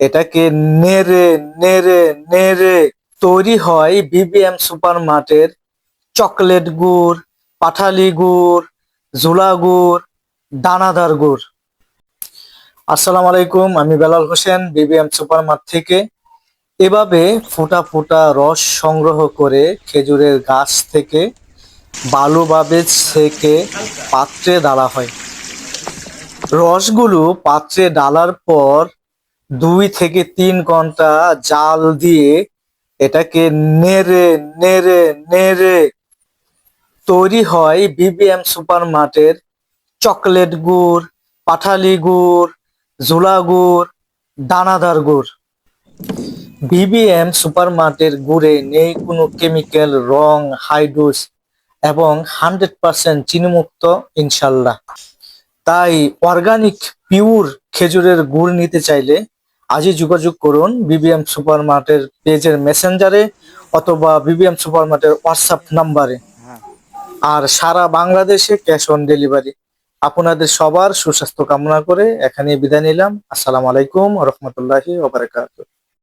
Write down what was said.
এটাকে নেড়ে নেড়ে নেড়ে তৈরি হয় বিবিএম সুপার মার্টের চকলেট গুড়, পাঠালি গুড়, ঝোলা গুড়, দানাদার গুড়। আসসালামু আলাইকুম, আমি Belal Hossain BBM super mart থেকে। এভাবে ফোঁটা ফোঁটা রস সংগ্রহ করে খেজুরের গাছ থেকে বালুভাবে ছেঁকে পাত্রে ডালা হয়। রসগুলো পাত্রে ডালার পর দুই থেকে তিন ঘণ্টা জাল দিয়ে এটাকে নেড়ে নেড়ে নেড়ে তৈরি হয় বিবিএম সুপার মার্টের চকলেট গুড়, পাঠালি গুড়, ঝোলা গুড়, দানাদার গুড়। বিবিএম সুপার মার্টের গুড়ে নেই কোনো কেমিক্যাল, রং হাইড্রোস এবং হান্ড্রেড পার্সেন্ট চিনিমুক্ত, ইনশাল্লাহ। তাই অর্গানিক পিওর খেজুরের গুড় নিতে চাইলে আজই যোগাযোগ করুন বিবিএম সুপার মার্টের পেজের মেসেঞ্জারে অথবা বিবিএম সুপার মার্টের হোয়াটসঅ্যাপ নাম্বারে। আর সারা বাংলাদেশে ক্যাশ অন ডেলিভারি। আপনাদের সবার সুস্বাস্থ্য কামনা করে এখানে বিদায় নিলাম। আসসালামু আলাইকুম রহমতুল্লাহি ওবারাকাতুহ